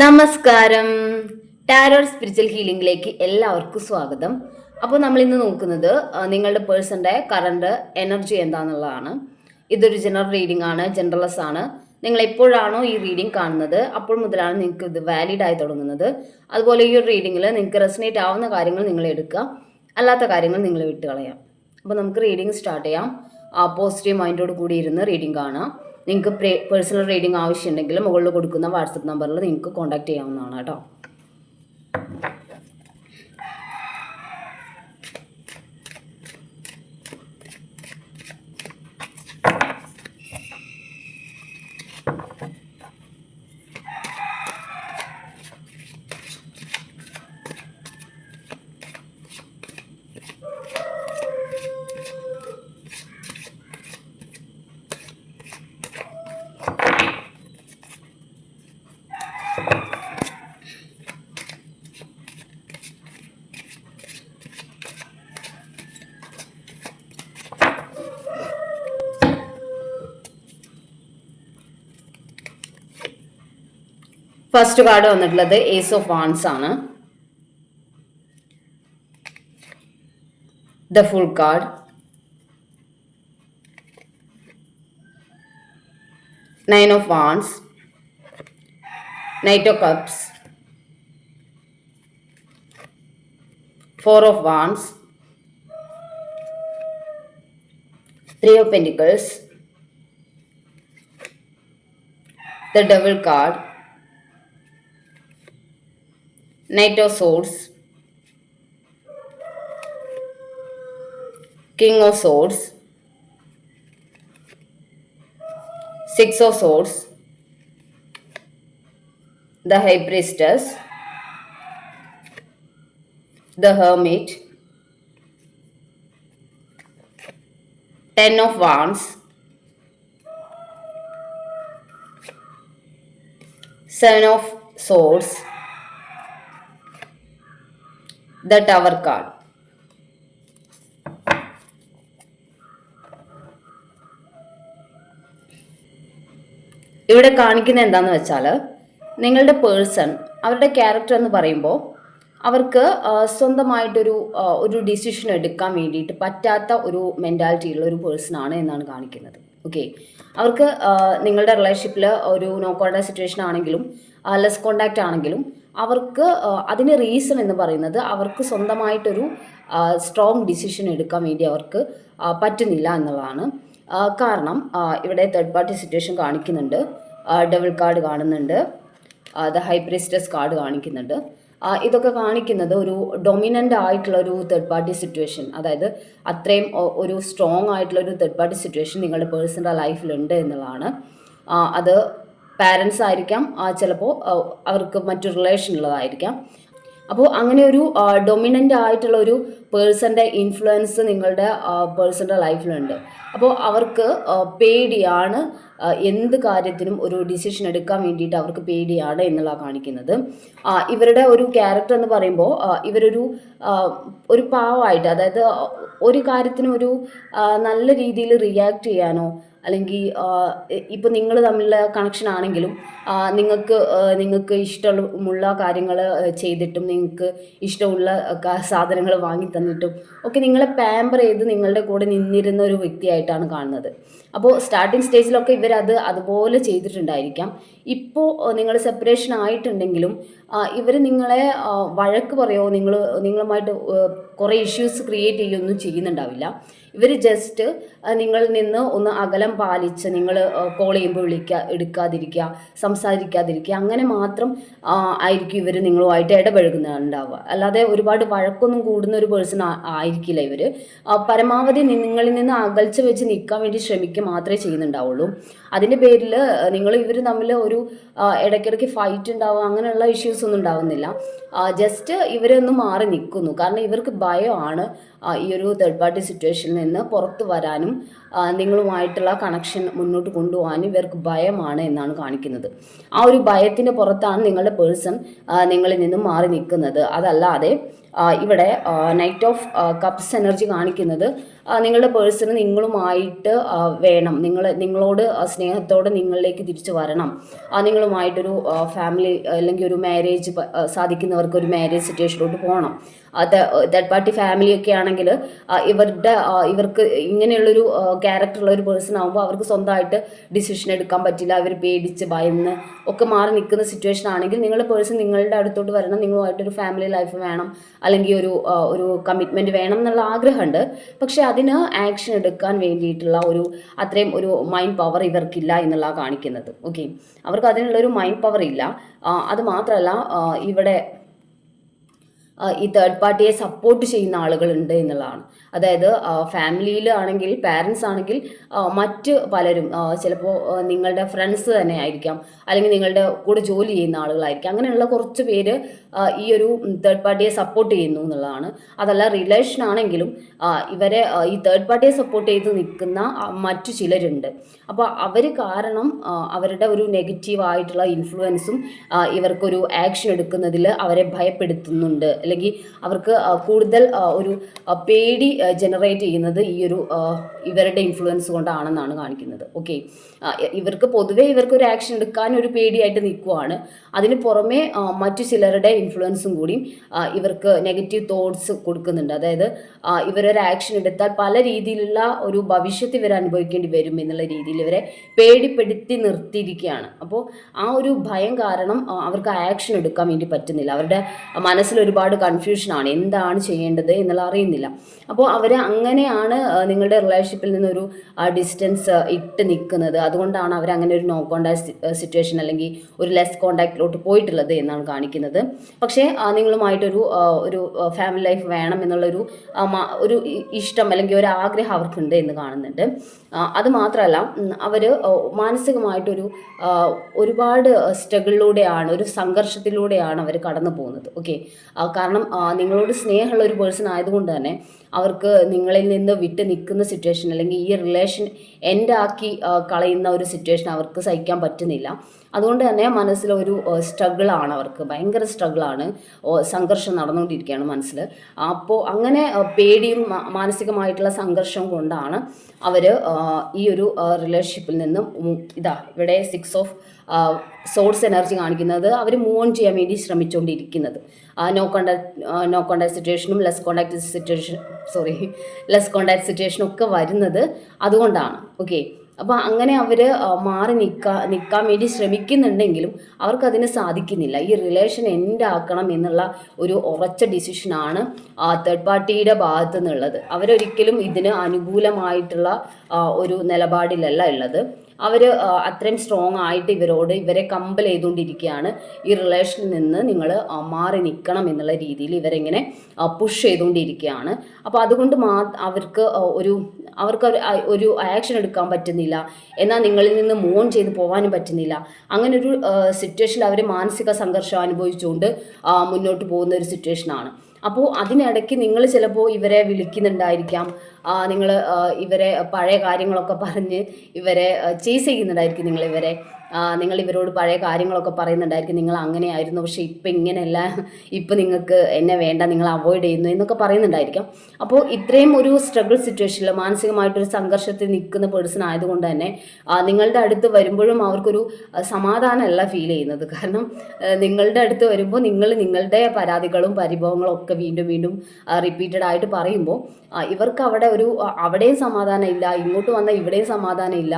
നമസ്കാരം. ടാരോർ സ്പിരിച്വൽ ഹീലിംഗിലേക്ക് എല്ലാവർക്കും സ്വാഗതം. അപ്പോൾ നമ്മൾ ഇന്ന് നോക്കുന്നത് നിങ്ങളുടെ പേഴ്സന്റെ കറണ്ട് എനർജി എന്താണെന്നുള്ളതാണ് ഇതൊരു ജനറൽ റീഡിംഗ് ആണ് ജനറലസ് ആണ്. നിങ്ങൾ എപ്പോഴാണോ ഈ റീഡിംഗ് കാണുന്നത് അപ്പോൾ മുതലാണ് നിങ്ങൾക്ക് ഇത് വാലിഡ് ആയി തുടങ്ങുന്നത്. അതുപോലെ ഈ ഒരു റീഡിങ്ങിൽ നിങ്ങൾക്ക് റെസിനേറ്റ് ആവുന്ന കാര്യങ്ങൾ നിങ്ങൾ എടുക്കുക. അല്ലാത്ത കാര്യങ്ങൾ നിങ്ങൾ വിട്ടുകളയാം. അപ്പോൾ നമുക്ക് റീഡിംഗ് സ്റ്റാർട്ട് ചെയ്യാം. പോസിറ്റീവ് മൈൻഡോട് കൂടി ഇരുന്ന് റീഡിംഗ് കാണാം. നിങ്ങൾക്ക് പേഴ്സണൽ റീഡിംഗ് ആവശ്യമുണ്ടെങ്കിൽ മുകളിൽ കൊടുക്കുന്ന വാട്സപ്പ് നമ്പറിൽ നിങ്ങൾക്ക് കോൺടാക്റ്റ് ചെയ്യാവുന്നതാണ് കേട്ടോ. ഫസ്റ്റ് കാർഡ് വന്നിട്ടുള്ളത് ഏസ് ഓഫ് വാൺസ് ആണ്. The full card nine of wands knight of cups four of wands three of pentacles the double card Knight of Swords, King of Swords, Six of Swords, the High Priestess, the Hermit, Ten of Wands, Seven of Swords, the Tower card. ഇവിടെ കാണിക്കുന്ന എന്താന്ന് വെച്ചാൽ നിങ്ങളുടെ person അവരുടെ character എന്ന് പറയുമ്പോൾ അവർക്ക് സ്വന്തമായിട്ടൊരു ഒരു ഡിസിഷൻ എടുക്കാൻ വേണ്ടിയിട്ട് പറ്റാത്ത ഒരു മെന്റാലിറ്റിയുള്ള ഒരു പേഴ്സൺ ആണ് എന്നാണ് കാണിക്കുന്നത് ഓക്കെ അവർക്ക് നിങ്ങളുടെ റിലേഷൻഷിപ്പിൽ ഒരു നോ കോണ്ടാക്ട് സിറ്റുവേഷൻ ആണെങ്കിലും ലെസ് കോണ്ടാക്റ്റ് ആണെങ്കിലും അവർക്ക് അതിന് റീസൺ എന്ന് പറയുന്നത് അവർക്ക് സ്വന്തമായിട്ടൊരു സ്ട്രോങ് ഡിസിഷൻ എടുക്കാൻ വേണ്ടി അവർക്ക് പറ്റുന്നില്ല എന്നുള്ളതാണ്. കാരണം ഇവിടെ തേർഡ് പാർട്ടി സിറ്റുവേഷൻ കാണിക്കുന്നുണ്ട്. ഡബിൾ കാർഡ് കാണുന്നുണ്ട്. ദ ഹൈ പ്രിസ്റ്റസ് കാർഡ് കാണിക്കുന്നുണ്ട്. ഇതൊക്കെ കാണിക്കുന്നത് ഒരു ഡൊമിനന്റ് ആയിട്ടുള്ള ഒരു തേർഡ് പാർട്ടി സിറ്റുവേഷൻ അതായത് അത്രയും ഒരു സ്ട്രോങ് ആയിട്ടുള്ള ഒരു തേർഡ് പാർട്ടി സിറ്റുവേഷൻ നിങ്ങളുടെ പേഴ്സണൽ ലൈഫിലുണ്ട് എന്നുള്ളതാണ്. അത് പാരൻസ് ആയിരിക്കാം. ചിലപ്പോൾ അവർക്ക് മറ്റു റിലേഷൻ ഉള്ളതായിരിക്കാം. അപ്പോൾ അങ്ങനെ ഒരു ഡൊമിനന്റ് ആയിട്ടുള്ള ഒരു പേഴ്സന്റെ ഇൻഫ്ലുവൻസ് നിങ്ങളുടെ പേഴ്സന്റെ ലൈഫിലുണ്ട് അപ്പോൾ അവർക്ക് പേടിയാണ് എന്ത് കാര്യത്തിനും ഒരു ഡിസിഷൻ എടുക്കാൻ വേണ്ടിയിട്ട് അവർക്ക് പേടിയാണ് എന്നുള്ള കാണിക്കുന്നത്. ഇവരുടെ ഒരു ക്യാരക്ടർ എന്ന് പറയുമ്പോൾ ഇവരൊരു ഒരു പാവമായിട്ട് അതായത് ഒരു കാര്യത്തിനും ഒരു നല്ല രീതിയിൽ റിയാക്ട് ചെയ്യാനോ അല്ലെങ്കിൽ ഇപ്പോൾ നിങ്ങൾ തമ്മിലുള്ള കണക്ഷൻ ആണെങ്കിലും നിങ്ങൾക്ക് നിങ്ങൾക്ക് ഇഷ്ടമുള്ള കാര്യങ്ങൾ ചെയ്തിട്ടും നിങ്ങൾക്ക് ഇഷ്ടമുള്ള സാധനങ്ങൾ വാങ്ങി തന്നിട്ടും ഒക്കെ നിങ്ങളെ പാമ്പർ ചെയ്ത് നിങ്ങളുടെ കൂടെ നിന്നിരുന്ന ഒരു വ്യക്തിയായിട്ടാണ് കാണുന്നത്. അപ്പോൾ സ്റ്റാർട്ടിങ് സ്റ്റേജിലൊക്കെ ഇവരത് അതുപോലെ ചെയ്തിട്ടുണ്ടായിരിക്കാം. ഇപ്പോൾ നിങ്ങൾ സെപ്പറേഷൻ ആയിട്ടുണ്ടെങ്കിലും ഇവർ നിങ്ങളെ വഴക്ക് പറയോ നിങ്ങൾ നിങ്ങളുമായിട്ട് കുറേ ഇഷ്യൂസ് ക്രിയേറ്റ് ചെയ്യുകയൊന്നും ചെയ്യുന്നുണ്ടാവില്ല. ഇവർ ജസ്റ്റ് നിങ്ങളിൽ നിന്ന് ഒന്ന് അകലം പാലിച്ച് നിങ്ങൾ കോൾ ചെയ്യുമ്പോൾ വിളിക്കുക എടുക്കാതിരിക്കുക സംസാരിക്കാതിരിക്കുക അങ്ങനെ മാത്രം ആയിരിക്കും ഇവർ നിങ്ങളുമായിട്ട് ഇടപഴകുന്നുണ്ടാവുക. അല്ലാതെ ഒരുപാട് വഴക്കൊന്നും കൂടുന്ന ഒരു പേഴ്സൺ ആയിരിക്കില്ല ഇവർ പരമാവധി നിങ്ങളിൽ നിന്ന് അകൽച്ച വെച്ച് നിൽക്കാൻ വേണ്ടി ശ്രമിക്കുക മാത്രമേ ചെയ്യുന്നുണ്ടാവുള്ളൂ. അതിന്റെ പേരിൽ നിങ്ങൾ ഇവർ തമ്മിൽ ഒരു ഇടയ്ക്കിടയ്ക്ക് ഫൈറ്റ് ഉണ്ടാവുക അങ്ങനെയുള്ള ഇഷ്യൂസ് ഒന്നും ഉണ്ടാവുന്നില്ല. ജസ്റ്റ് ഇവരൊന്ന് മാറി നിൽക്കുന്നു. കാരണം ഇവർക്ക് ഭയമാണ് ഈ ഒരു തേർഡ് പാർട്ടി സിറ്റുവേഷനിൽ നിന്ന് പുറത്തു വരാനും നിങ്ങളുമായിട്ടുള്ള കണക്ഷൻ മുന്നോട്ട് കൊണ്ടുപോകാനും ഇവർക്ക് ഭയമാണ് എന്നാണ് കാണിക്കുന്നത്. ആ ഒരു ഭയത്തിന്റെ പുറത്താണ് നിങ്ങളുടെ പേഴ്സൺ നിങ്ങളിൽ നിന്നും മാറി നിൽക്കുന്നത്. അതല്ലാതെ ഇവിടെ നൈറ്റ് ഓഫ് കപ്സ് എനർജി കാണിക്കുന്നത് നിങ്ങളുടെ പേഴ്സണ് നിങ്ങളുമായിട്ട് വേണം. നിങ്ങൾ നിങ്ങളോട് സ്നേഹത്തോടെ നിങ്ങളിലേക്ക് തിരിച്ചു വരണം. നിങ്ങളുമായിട്ടൊരു ഫാമിലി അല്ലെങ്കിൽ ഒരു മാരേജ് സാധിക്കുന്നവർക്ക് ഒരു മാരേജ് സിറ്റുവേഷനിലോട്ട് പോകണം തേർഡ് പാർട്ടി ഫാമിലി ഒക്കെ ആണെങ്കിൽ ഇവരുടെ ഇവർക്ക് ഇങ്ങനെയുള്ളൊരു ക്യാരക്ടറുള്ള ഒരു പേഴ്സൺ ആകുമ്പോൾ അവർക്ക് സ്വന്തമായിട്ട് ഡിസിഷൻ എടുക്കാൻ പറ്റില്ല. അവർ പേടിച്ച് ഭയന്ന് ഒക്കെ മാറി നിൽക്കുന്ന സിറ്റുവേഷൻ ആണെങ്കിൽ നിങ്ങളുടെ പേഴ്സൺ നിങ്ങളുടെ അടുത്തോട്ട് വരണം. നിങ്ങളുമായിട്ടൊരു ഫാമിലി ലൈഫ് വേണം. അല്ലെങ്കിൽ ഒരു ഒരു കമ്മിറ്റ്മെന്റ് വേണം എന്നുള്ള ആഗ്രഹമുണ്ട്. പക്ഷേ അതിന് ആക്ഷൻ എടുക്കാൻ വേണ്ടിയിട്ടുള്ള ഒരു അത്രയും ഒരു മൈൻഡ് പവർ ഇവർക്കില്ല എന്നുള്ള കാണിക്കുന്നത്. ഓക്കെ അവർക്ക് അതിനുള്ളൊരു മൈൻഡ് പവർ ഇല്ല. അത് മാത്രമല്ല ഇവിടെ ഈ തേർഡ് പാർട്ടിയെ സപ്പോർട്ട് ചെയ്യുന്ന ആളുകളുണ്ട് എന്നുള്ളതാണ്. അതായത് ഫാമിലിയിലാണെങ്കിൽ പാരൻസ് ആണെങ്കിൽ മറ്റ് പലരും ചിലപ്പോൾ നിങ്ങളുടെ ഫ്രണ്ട്സ് തന്നെ ആയിരിക്കാം. അല്ലെങ്കിൽ നിങ്ങളുടെ കൂടെ ജോലി ചെയ്യുന്ന ആളുകളായിരിക്കാം. അങ്ങനെയുള്ള കുറച്ച് പേര് ഈ ഒരു തേർഡ് പാർട്ടിയെ സപ്പോർട്ട് ചെയ്യുന്നു എന്നുള്ളതാണ്. അതല്ല റിലേഷൻ ആണെങ്കിലും ഇവരെ ഈ തേർഡ് പാർട്ടിയെ സപ്പോർട്ട് ചെയ്ത് നിൽക്കുന്ന മറ്റു ചിലരുണ്ട്. അപ്പോൾ അവർ കാരണം അവരുടെ ഒരു നെഗറ്റീവ് ആയിട്ടുള്ള ഇൻഫ്ലുവൻസും ഇവർക്കൊരു ആക്ഷൻ എടുക്കുന്നതിൽ അവരെ ഭയപ്പെടുത്തുന്നുണ്ട്. അല്ലെങ്കിൽ അവർക്ക് കൂടുതൽ ഒരു പേടി ജനറേറ്റ് ചെയ്യുന്നത് ഈ ഒരു ഇവരുടെ ഇൻഫ്ലുവൻസ് കൊണ്ടാണെന്നാണ് കാണിക്കുന്നത്. ഓക്കെ ഇവർക്ക് പൊതുവേ ഇവർക്ക് ഒരു ആക്ഷൻ എടുക്കാൻ ഒരു പേടിയായിട്ട് നിൽക്കുവാണ് അതിന് പുറമേ മറ്റു ചിലരുടെ ഇൻഫ്ലുവൻസും കൂടി ഇവർക്ക് നെഗറ്റീവ് തോട്ട്സ് കൊടുക്കുന്നുണ്ട്. അതായത് ഇവരൊരു ആക്ഷൻ എടുത്താൽ പല രീതിയിലുള്ള ഒരു ഭവിഷ്യത്ത് ഇവർ അനുഭവിക്കേണ്ടി വരും എന്നുള്ള രീതിയിൽ ഇവരെ പേടിപ്പെടുത്തി നിർത്തിയിരിക്കുകയാണ്. അപ്പോൾ ആ ഒരു ഭയം കാരണം അവർക്ക് ആക്ഷൻ എടുക്കാൻ വേണ്ടി പറ്റുന്നില്ല. അവരുടെ മനസ്സിൽ ഒരുപാട് കൺഫ്യൂഷനാണ് എന്താണ് ചെയ്യേണ്ടത് എന്നുള്ള അറിയുന്നില്ല. അപ്പോൾ അവർ അങ്ങനെയാണ് നിങ്ങളുടെ റിലേഷൻഷിപ്പിൽ നിന്നൊരു ഡിസ്റ്റൻസ് ഇട്ട് നിൽക്കുന്നത്. അതുകൊണ്ടാണ് അവർ അങ്ങനെ ഒരു നോ കോണ്ടാക്ട് സിറ്റുവേഷൻ അല്ലെങ്കിൽ ഒരു ലെസ് കോണ്ടാക്റ്റിലോട്ട് പോയിട്ടുള്ളത് എന്നാണ് കാണിക്കുന്നത്. പക്ഷേ നിങ്ങളുമായിട്ടൊരു ഒരു ഫാമിലി ലൈഫ് വേണം എന്നുള്ളൊരു ഒരു ഇഷ്ടം അല്ലെങ്കിൽ ഒരു ആഗ്രഹം അവർക്കുണ്ട് എന്ന് കാണുന്നുണ്ട്. അത് മാത്രമല്ല അവർ മാനസികമായിട്ടൊരു ഒരുപാട് സ്ട്രഗിളിലൂടെയാണ് ഒരു സംഘർഷത്തിലൂടെയാണ് അവർ കടന്നു പോകുന്നത്. ഓക്കെ കാരണം നിങ്ങളോട് സ്നേഹമുള്ള ഒരു പേഴ്സൺ ആയതുകൊണ്ട് തന്നെ അവർക്ക് നിങ്ങളിൽ നിന്ന് വിട്ട് നിൽക്കുന്ന സിറ്റുവേഷൻ അല്ലെങ്കിൽ ഈ റിലേഷൻ എൻഡ് ആക്കി കളയുന്ന ഒരു സിറ്റുവേഷൻ അവർക്ക് സഹിക്കാൻ പറ്റുന്നില്ല. അതുകൊണ്ട് തന്നെ മനസ്സിലൊരു സ്ട്രഗിളാണ് അവർക്ക്. ഭയങ്കര സ്ട്രഗിളാണ് സംഘർഷം നടന്നുകൊണ്ടിരിക്കുകയാണ് മനസ്സിൽ അപ്പോൾ അങ്ങനെ പേടിയും മാനസികമായിട്ടുള്ള സംഘർഷം കൊണ്ടാണ് അവർ ഈ ഒരു റിലേഷൻഷിപ്പിൽ നിന്നും ഇതാ ഇവിടെ സിക്സ് ഓഫ് സോഴ്സ് എനർജി കാണിക്കുന്നത് അവർ മൂവ് ഓൺ ചെയ്യാൻ വേണ്ടി ശ്രമിച്ചുകൊണ്ടിരിക്കുന്നത് no contact no contact സിറ്റുവേഷനും less contact situation sorry less contact സിറ്റുവേഷനും ഒക്കെ വരുന്നത് അതുകൊണ്ടാണ്. ഓക്കെ അപ്പോൾ അങ്ങനെ അവർ മാറി നിൽക്കാൻ നിൽക്കാൻ വേണ്ടി ശ്രമിക്കുന്നുണ്ടെങ്കിലും അവർക്കതിന് സാധിക്കുന്നില്ല. ഈ റിലേഷൻ എൻഡ് ആക്കണം എന്നുള്ള ഒരു ഉറച്ച ഡിസിഷനാണ് തേർഡ് പാർട്ടിയുടെ ഭാഗത്തു നിന്നുള്ളത് അവരൊരിക്കലും ഇതിന് അനുകൂലമായിട്ടുള്ള ഒരു നിലപാടിലല്ല ഉള്ളത്. അവർ അത്രയും സ്ട്രോങ് ആയിട്ട് ഇവരോട് ഇവരെ കമ്പൽ ചെയ്തുകൊണ്ടിരിക്കുകയാണ്. ഈ റിലേഷനിൽ നിന്ന് നിങ്ങൾ മാറി നിൽക്കണം എന്നുള്ള രീതിയിൽ ഇവരെങ്ങനെ പുഷ് ചെയ്തുകൊണ്ടിരിക്കുകയാണ്. അപ്പോൾ അതുകൊണ്ട് മാ അവർക്ക് ഒരു അവർക്ക് ഒരു- ആക്ഷൻ എടുക്കാൻ പറ്റുന്നില്ല. എന്നാൽ നിങ്ങളിൽ നിന്ന് മോൺ ചെയ്ത് പോകാനും പറ്റുന്നില്ല. അങ്ങനെ ഒരു സിറ്റുവേഷനിൽ അവർ മാനസിക സംഘർഷം അനുഭവിച്ചുകൊണ്ട് മുന്നോട്ട് പോകുന്ന ഒരു സിറ്റുവേഷനാണ് അപ്പോൾ അതിനിടയ്ക്ക് നിങ്ങൾ ചിലപ്പോൾ ഇവരെ വിളിക്കുന്നുണ്ടായിരിക്കാം. നിങ്ങൾ ഇവരെ പഴയ കാര്യങ്ങളൊക്കെ പറഞ്ഞ് ഇവരെ ചേസ് ചെയ്യുന്നുണ്ടായിരിക്കും നിങ്ങൾ ഇവരെ നിങ്ങൾ ഇവരോട് പഴയ കാര്യങ്ങളൊക്കെ പറയുന്നുണ്ടായിരിക്കും നിങ്ങൾ അങ്ങനെയായിരുന്നു പക്ഷേ ഇപ്പം ഇങ്ങനെയല്ല. ഇപ്പം നിങ്ങൾക്ക് എന്നെ വേണ്ട നിങ്ങൾ അവോയ്ഡ് ചെയ്യുന്നു എന്നൊക്കെ പറയുന്നുണ്ടായിരിക്കാം. അപ്പോൾ ഇത്രയും ഒരു സ്ട്രഗിൾ സിറ്റുവേഷനിൽ മാനസികമായിട്ടൊരു സംഘർഷത്തിൽ നിൽക്കുന്ന പേഴ്സൺ ആയതുകൊണ്ട് തന്നെ നിങ്ങളുടെ അടുത്ത് വരുമ്പോഴും അവർക്കൊരു സമാധാനമല്ല ഫീൽ ചെയ്യുന്നത്. കാരണം നിങ്ങളുടെ അടുത്ത് വരുമ്പോൾ നിങ്ങൾ നിങ്ങളുടെ പരാതികളും പരിഭവങ്ങളും ഒക്കെ വീണ്ടും വീണ്ടും റിപ്പീറ്റഡ് ആയിട്ട് പറയുമ്പോൾ ഇവർക്ക് അവിടെ ഒരു അവിടെയും സമാധാനം ഇല്ല ഇങ്ങോട്ട് വന്നാൽ ഇവിടെയും സമാധാനം ഇല്ല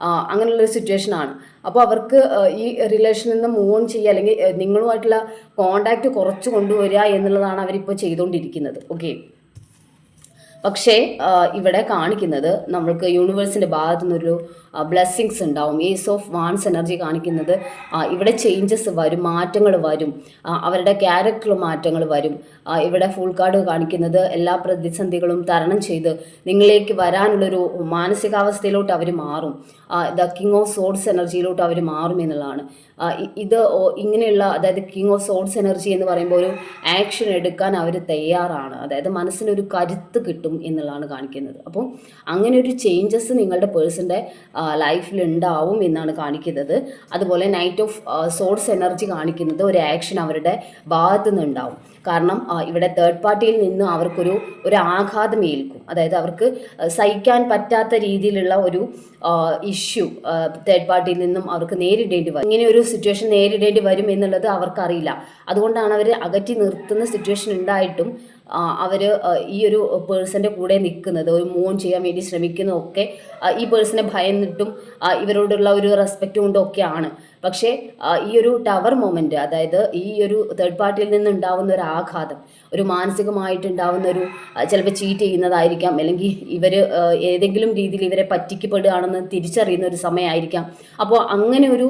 അങ്ങനെയുള്ളൊരു സിറ്റുവേഷനാണ് അപ്പോൾ അവർക്ക് ഈ റിലേഷനിൽ നിന്ന് മൂവ് ഓൺ ചെയ്യുക അല്ലെങ്കിൽ നിങ്ങളുമായിട്ടുള്ള കോണ്ടാക്റ്റ് കുറച്ച് കൊണ്ടുവരിക എന്നുള്ളതാണ് അവരിപ്പോൾ ചെയ്തുകൊണ്ടിരിക്കുന്നത്. ഓക്കെ പക്ഷേ ഇവിടെ കാണിക്കുന്നത് നമ്മൾക്ക് യൂണിവേഴ്സിന്റെ ഭാഗത്തു നിന്നൊരു ബ്ലെസ്സിങ്സ് ഉണ്ടാവും. ഏസ് ഓഫ് വാൺസ് എനർജി കാണിക്കുന്നത് ഇവിടെ ചേഞ്ചസ് വരും മാറ്റങ്ങൾ വരും. അവരുടെ ക്യാരക്ടർ മാറ്റങ്ങൾ വരും. ഇവിടെ ഫുൾ കാർഡ് കാണിക്കുന്നത് എല്ലാ പ്രതിസന്ധികളും തരണം ചെയ്ത് നിങ്ങളിലേക്ക് വരാനുള്ളൊരു മാനസികാവസ്ഥയിലോട്ട് അവർ മാറും. ദ കിങ് ഓഫ് സോഡ്സ് എനർജിയിലോട്ട് അവർ മാറും എന്നുള്ളതാണ്. ഇത് ഇങ്ങനെയുള്ള അതായത് കിങ് ഓഫ് സോഡ്സ് എനർജി എന്ന് പറയുമ്പോൾ ഒരു ആക്ഷൻ എടുക്കാൻ അവർ തയ്യാറാണ്. അതായത് മനസ്സിനൊരു കരുത്ത് കിട്ടും എന്നുള്ളതാണ് കാണിക്കുന്നത്. അപ്പോൾ അങ്ങനെ ഒരു ചേഞ്ചസ് നിങ്ങളുടെ പേഴ്സന്റെ ലൈഫിൽ ഉണ്ടാവും എന്നാണ് കാണിക്കുന്നത്. അതുപോലെ നൈറ്റ് ഓഫ് സോഴ്സ് എനർജി കാണിക്കുന്നത് ഒരു ആക്ഷൻ അവരുടെ ഭാഗത്തു നിന്നുണ്ടാവും. കാരണം ഇവിടെ തേർഡ് പാർട്ടിയിൽ നിന്ന് അവർക്കൊരു ഒരു ആഘാതം ഏൽക്കും. അതായത് അവർക്ക് സഹിക്കാൻ പറ്റാത്ത രീതിയിലുള്ള ഒരു ഇഷ്യൂ തേർഡ് പാർട്ടിയിൽ നിന്നും അവർക്ക് നേരിടേണ്ടി വരും. ഇങ്ങനെ ഒരു സിറ്റുവേഷൻ നേരിടേണ്ടി വരും എന്നുള്ളത് അവർക്കറിയില്ല. അതുകൊണ്ടാണ് അവർ അകറ്റി നിർത്തുന്ന സിറ്റുവേഷൻ ഉണ്ടായിട്ടും അവർ ഈ ഒരു പേഴ്സന്റെ കൂടെ നിൽക്കുന്നത് ഒരു മോൺ ചെയ്യാൻ വേണ്ടി ശ്രമിക്കുന്നതൊക്കെ ഈ പേഴ്സണെ ഭയന്നിട്ടും ഇവരോടുള്ള ഒരു റെസ്പെക്റ്റ് കൊണ്ടും ഒക്കെയാണ് പക്ഷേ ഈ ഒരു ടവർ മൊമെന്റ് അതായത് ഈ ഒരു തേർഡ് പാർട്ടിയിൽ നിന്നുണ്ടാവുന്ന ഒരു ആഘാതം ഒരു മാനസികമായിട്ടുണ്ടാവുന്ന ഒരു ചിലപ്പോൾ ചീറ്റ് ചെയ്യുന്നതായിരിക്കാം അല്ലെങ്കിൽ ഇവർ ഏതെങ്കിലും രീതിയിൽ ഇവരെ പറ്റിക്കപ്പെടുകയാണെന്ന് തിരിച്ചറിയുന്ന ഒരു സമയമായിരിക്കാം. അപ്പോൾ അങ്ങനെ ഒരു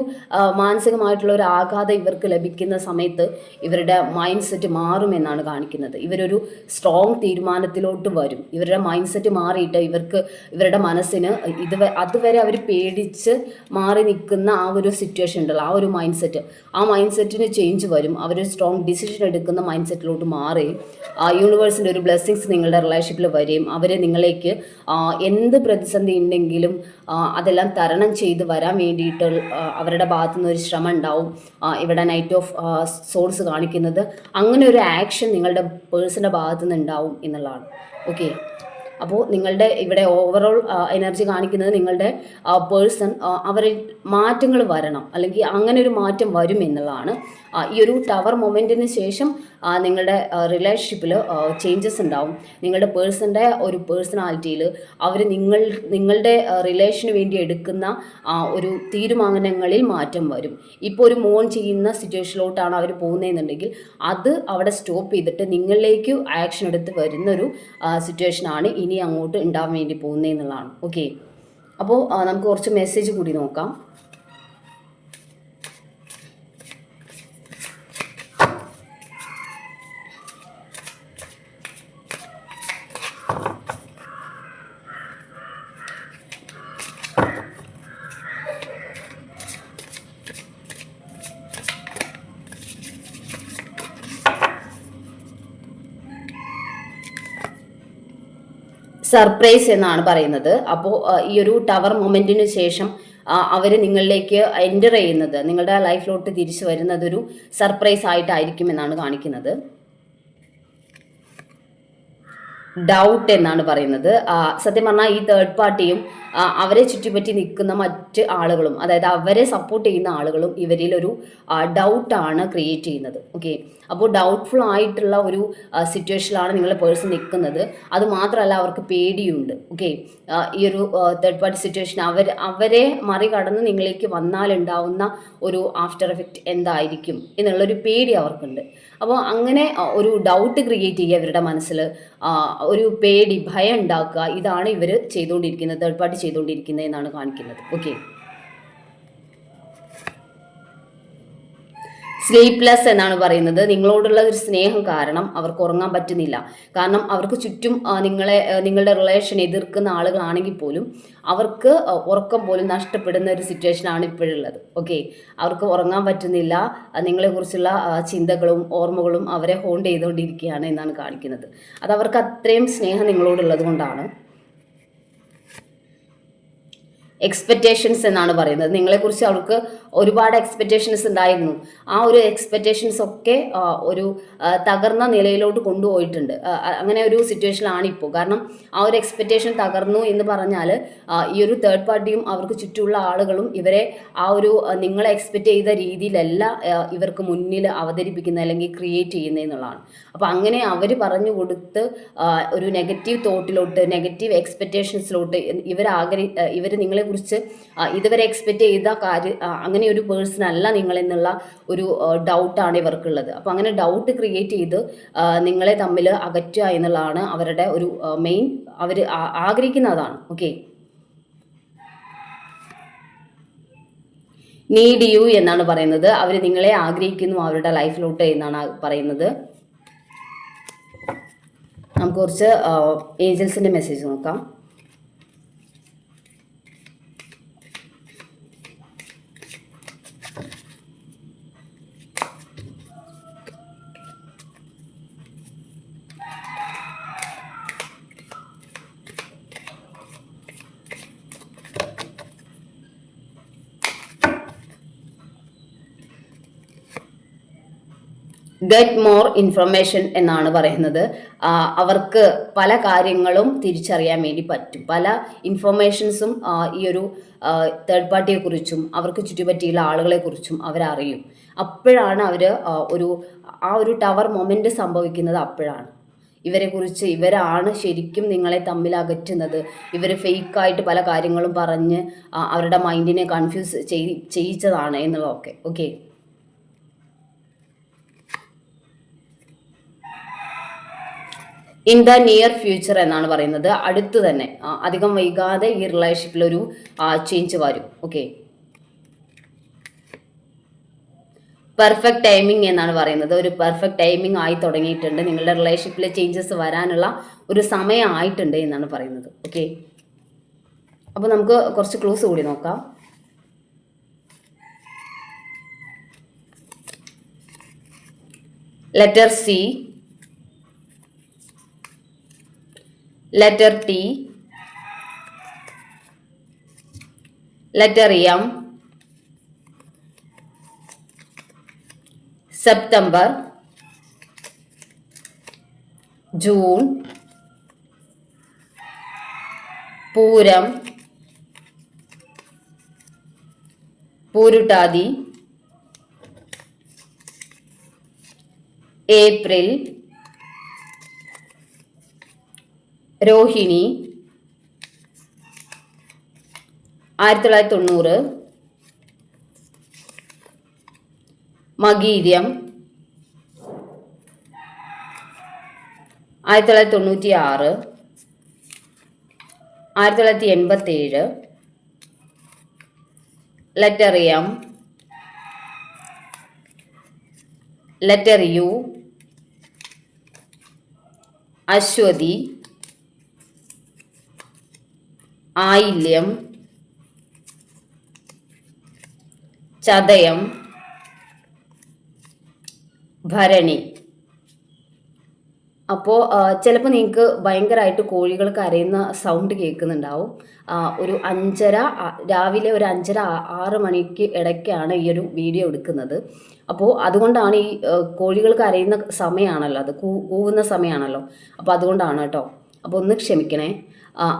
മാനസികമായിട്ടുള്ള ഒരു ആഘാതം ഇവർക്ക് ലഭിക്കുന്ന സമയത്ത് ഇവരുടെ മൈൻഡ് സെറ്റ് മാറുമെന്നാണ് കാണിക്കുന്നത്. ഇവരൊരു സ്ട്രോങ് തീരുമാനത്തിലോട്ട് വരും. ഇവരുടെ മൈൻഡ് സെറ്റ് മാറിയിട്ട് ഇവർക്ക് ഇവരുടെ മനസ്സിന് ഇത് അതുവരെ അവർ പേടിച്ച് മാറി നിൽക്കുന്ന ആ ഒരു സിറ്റുവേഷൻ ഉണ്ടല്ലോ ആ ഒരു മൈൻഡ് സെറ്റ് ആ മൈൻഡ് സെറ്റിന് ചേഞ്ച് വരും. അവർ സ്ട്രോങ് ഡിസിഷൻ എടുക്കുന്ന മൈൻഡ് സെറ്റിലോട്ട് മാറി ആ യൂണിവേഴ്സിന്റെ ഒരു ബ്ലെസ്സിങ്സ് നിങ്ങളുടെ റിലേഷൻഷിപ്പിൽ വരും അവരെ നിങ്ങളേക്ക് എന്ത് പ്രതിസന്ധി ഉണ്ടെങ്കിലും അതെല്ലാം തരണം ചെയ്ത് വരാൻ വേണ്ടിയിട്ട് അവരുടെ ഭാഗത്തു നിന്ന് ഒരു ശ്രമം ഉണ്ടാവും ഇവിടെ നൈറ്റ് ഓഫ് സോൾസ് കാണിക്കുന്നത്. അങ്ങനെ ഒരു ആക്ഷൻ നിങ്ങളുടെ പേഴ്സന്റെ ഭാഗത്തു നിന്ന് ഉണ്ടാവും എന്നുള്ളതാണ്. ഓക്കെ അപ്പോൾ നിങ്ങളുടെ ഇവിടെ ഓവറോൾ എനർജി കാണിക്കുന്നത് നിങ്ങളുടെ പേഴ്സൺ അവരിൽ മാറ്റങ്ങൾ വരണം. അല്ലെങ്കിൽ അങ്ങനെ ഒരു മാറ്റം വരും എന്നുള്ളതാണ്. ഈ ഒരു ടവർ മൊമെന്റിന് ശേഷം നിങ്ങളുടെ റിലേഷൻഷിപ്പിൽ ചേഞ്ചസ് ഉണ്ടാവും. നിങ്ങളുടെ പേഴ്സന്റെ ഒരു പേഴ്സണാലിറ്റിയിൽ അവർ നിങ്ങൾ നിങ്ങളുടെ റിലേഷന് വേണ്ടി എടുക്കുന്ന ഒരു തീരുമാനങ്ങളിൽ മാറ്റം വരും. ഇപ്പോൾ ഒരു മോൺ ചെയ്യുന്ന സിറ്റുവേഷനിലോട്ടാണ് അവർ പോകുന്നതെന്നുണ്ടെങ്കിൽ അത് അവിടെ സ്റ്റോപ്പ് ചെയ്തിട്ട് നിങ്ങളിലേക്ക് ആക്ഷൻ എടുത്ത് വരുന്നൊരു സിറ്റുവേഷനാണ് ഇനി അങ്ങോട്ട് ഉണ്ടാവാൻ വേണ്ടി പോകുന്നതെന്നുള്ളതാണ്. ഓക്കെ അപ്പോൾ നമുക്ക് കുറച്ച് മെസ്സേജ് കൂടി നോക്കാം. സർപ്രൈസ് എന്നാണ് പറയുന്നത്. അപ്പോൾ ഈ ഒരു ടവർ മൊമെന്റിന് ശേഷം അവർ നിങ്ങളിലേക്ക് എന്റർ ചെയ്യുന്നത് നിങ്ങളുടെ ലൈഫിലോട്ട് തിരിച്ചു വരുന്നത് ഒരു സർപ്രൈസ് ആയിട്ടായിരിക്കും എന്നാണ് കാണിക്കുന്നത്. ഡൗട്ട് എന്നാണ് പറയുന്നത്. സത്യം പറഞ്ഞാൽ ഈ തേർഡ് പാർട്ടിയും അവരെ ചുറ്റിപ്പറ്റി നിൽക്കുന്ന മറ്റ് ആളുകളും അതായത് അവരെ സപ്പോർട്ട് ചെയ്യുന്ന ആളുകളും ഇവരിൽ ഒരു ഡൗട്ടാണ് ക്രിയേറ്റ് ചെയ്യുന്നത്. ഓക്കെ അപ്പോൾ ഡൗട്ട്ഫുൾ ആയിട്ടുള്ള ഒരു സിറ്റുവേഷനിലാണ് നിങ്ങളുടെ പേഴ്സൺ നിൽക്കുന്നത് അത് മാത്രമല്ല അവർക്ക് പേടിയുണ്ട്. ഓക്കെ ഈ ഒരു തേർഡ് പാർട്ടി സിറ്റുവേഷൻ അവർ അവരെ മറികടന്ന് നിങ്ങളിലേക്ക് വന്നാലുണ്ടാവുന്ന ഒരു ആഫ്റ്റർ എഫക്റ്റ് എന്തായിരിക്കും എന്നുള്ളൊരു പേടി അവർക്കുണ്ട്. അപ്പോൾ അങ്ങനെ ഒരു ഡൗട്ട് ക്രിയേറ്റ് ചെയ്യുക ഇവരുടെ മനസ്സിൽ ഒരു പേടി ഭയം ഉണ്ടാക്കുക ഇതാണ് ഇവർ ചെയ്തുകൊണ്ടിരിക്കുന്നത് തേർഡ് പാർട്ടി ചെയ്തുകൊണ്ടിരിക്കുന്നത് എന്നാണ് കാണിക്കുന്നത്. ഓക്കെ സ്ലീപ്ലെസ് എന്നാണ് പറയുന്നത്. നിങ്ങളോടുള്ള ഒരു സ്നേഹം കാരണം അവർക്ക് ഉറങ്ങാൻ പറ്റുന്നില്ല. കാരണം അവർക്ക് ചുറ്റും നിങ്ങളെ നിങ്ങളുടെ റിലേഷൻ എതിർക്കുന്ന ആളുകളാണെങ്കിൽ പോലും അവർക്ക് ഉറക്കം പോലും നഷ്ടപ്പെടുന്ന ഒരു സിറ്റുവേഷനാണ് ഇപ്പോഴുള്ളത്. ഓക്കെ അവർക്ക് ഉറങ്ങാൻ പറ്റുന്നില്ല. നിങ്ങളെക്കുറിച്ചുള്ള ചിന്തകളും ഓർമ്മകളും അവരെ ഹോണ്ട് ചെയ്തുകൊണ്ടിരിക്കുകയാണ് എന്നാണ് കാണിക്കുന്നത്. അത് അവർക്ക് അത്രയും സ്നേഹം നിങ്ങളോടുള്ളത് കൊണ്ടാണ്. എക്സ്പെക്റ്റേഷൻസ് എന്നാണ് പറയുന്നത്. നിങ്ങളെക്കുറിച്ച് അവർക്ക് ഒരുപാട് എക്സ്പെക്റ്റേഷൻസ് ഉണ്ടായിരുന്നു. ആ ഒരു എക്സ്പെക്റ്റേഷൻസ് ഒക്കെ ഒരു തകർന്ന നിലയിലോട്ട് കൊണ്ടുപോയിട്ടുണ്ട്. അങ്ങനെ ഒരു സിറ്റുവേഷനിലാണ് ഇപ്പോൾ. കാരണം ആ ഒരു എക്സ്പെക്റ്റേഷൻ തകർന്നു എന്ന് പറഞ്ഞാൽ ഈ ഒരു തേർഡ് പാർട്ടിയും അവർക്ക് ചുറ്റുമുള്ള ആളുകളും ഇവരെ ആ ഒരു നിങ്ങളെ എക്സ്പെക്റ്റ് ചെയ്ത രീതിയിലല്ല ഇവർക്ക് മുന്നിൽ അവതരിപ്പിക്കുന്ന അല്ലെങ്കിൽ ക്രിയേറ്റ് ചെയ്യുന്നത് എന്നുള്ളതാണ്. അപ്പോൾ അങ്ങനെ അവർ പറഞ്ഞു കൊടുത്ത് ഒരു നെഗറ്റീവ് തോട്ടിലോട്ട് നെഗറ്റീവ് എക്സ്പെക്റ്റേഷൻസിലോട്ട് ഇവർ ആഗ്രഹി ഇവർ ആ, ഇതുവരെ എക്സ്പെക്റ്റ് ചെയ്ത കാര്യം അങ്ങനെ ഒരു പേഴ്സൺ അല്ല നിങ്ങൾ എന്നുള്ള ഒരു ഡൗട്ടാണ് ഇവർക്കുള്ളത്. അപ്പോൾ അങ്ങനെ ഡൗട്ട് ക്രിയേറ്റ് ചെയ്ത് നിങ്ങളെ തമ്മിൽ അകറ്റുക എന്നുള്ളതാണ് അവരുടെ ഒരു മെയിൻ അവർ ആഗ്രഹിക്കുന്നതാണ്. ഓക്കെ നീഡ് യു എന്നാണ് പറയുന്നത്. അവർ നിങ്ങളെ ആഗ്രഹിക്കുന്നു അവരുടെ ലൈഫിലോട്ട് എന്നാണ് പറയുന്നത്. നമുക്ക് കുറച്ച് ഏഞ്ചൽസിന്റെ മെസ്സേജ് നോക്കാം. ഗെറ്റ് മോർ ഇൻഫർമേഷൻ എന്നാണ് പറയുന്നത്. അവർക്ക് പല കാര്യങ്ങളും തിരിച്ചറിയാൻ വേണ്ടി പറ്റും. പല ഇൻഫർമേഷൻസും ഈ ഒരു തേർഡ് പാർട്ടിയെ കുറിച്ചും അവർക്ക് ചുറ്റുപറ്റിയുള്ള ആളുകളെ കുറിച്ചും അവരറിയും. അപ്പോഴാണ് അവർ ഒരു ആ ഒരു ടവർ മൊമെന്റ് സംഭവിക്കുന്നത് അപ്പോഴാണ്. ഇവരെക്കുറിച്ച് ഇവരാണ് ശരിക്കും നിങ്ങളെ തമ്മിൽ അകറ്റുന്നത്. ഇവർ ഫേക്കായിട്ട് പല കാര്യങ്ങളും പറഞ്ഞ് അവരുടെ മൈൻഡിനെ കൺഫ്യൂസ് ചെയ് ചെയ്യിച്ചതാണ് എന്നുള്ളതൊക്കെ. Okay in the near future എന്നാണ് പറയുന്നത്. അടുത്ത് തന്നെ അധികം വൈകാതെ ഈ റിലേഷൻഷിപ്പിൽ ഒരു ചേഞ്ച് വരും. ഓക്കെ പെർഫെക്റ്റ് ടൈമിംഗ് എന്നാണ് പറയുന്നത്. ഒരു പെർഫെക്റ്റ് ടൈമിംഗ് ആയി തുടങ്ങിയിട്ടുണ്ട്. നിങ്ങളുടെ റിലേഷൻഷിപ്പിലെ ചേഞ്ചസ് വരാനുള്ള ഒരു സമയം ആയിട്ടുണ്ട് എന്നാണ് പറയുന്നത്. ഓക്കെ അപ്പോൾ നമുക്ക് കുറച്ച് ക്ലൂസ് കൂടി നോക്കാം. Letter C letter T, letter M, September, June, Pooram Pooruttathi April Rohini. ആയിരത്തി തൊള്ളായിരത്തി തൊണ്ണൂറ് മകീര്യം. ആയിരത്തി തൊള്ളായിരത്തി തൊണ്ണൂറ്റി ആറ് ആയിരത്തി തൊള്ളായിരത്തി എൺപത്തി ഏഴ് letter M letter U Aswathy. ആയില്യം ചതയം ഭരണി. അപ്പോൾ ചിലപ്പോൾ നിങ്ങൾക്ക് ഭയങ്കരമായിട്ട് കോഴികൾ കരയുന്ന സൗണ്ട് കേൾക്കുന്നുണ്ടാവും. ഒരു അഞ്ചര രാവിലെ ഒരു അഞ്ചര ആറ് മണിക്ക് ഇടയ്ക്കാണ് ഈ ഒരു വീഡിയോ എടുക്കുന്നത്. അപ്പോൾ അതുകൊണ്ടാണ് ഈ കോഴികൾ കരയുന്ന സമയമാണല്ലോ അത് കൂവുന്ന സമയമാണല്ലോ അപ്പോൾ അതുകൊണ്ടാണ് കേട്ടോ. അപ്പോൾ ഒന്ന് ക്ഷമിക്കണേ.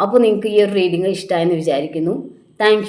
അപ്പോൾ നിങ്ങൾക്ക് ഈ ഒരു റീഡിങ് ഇഷ്ടമായെന്ന് വിചാരിക്കുന്നു. താങ്ക്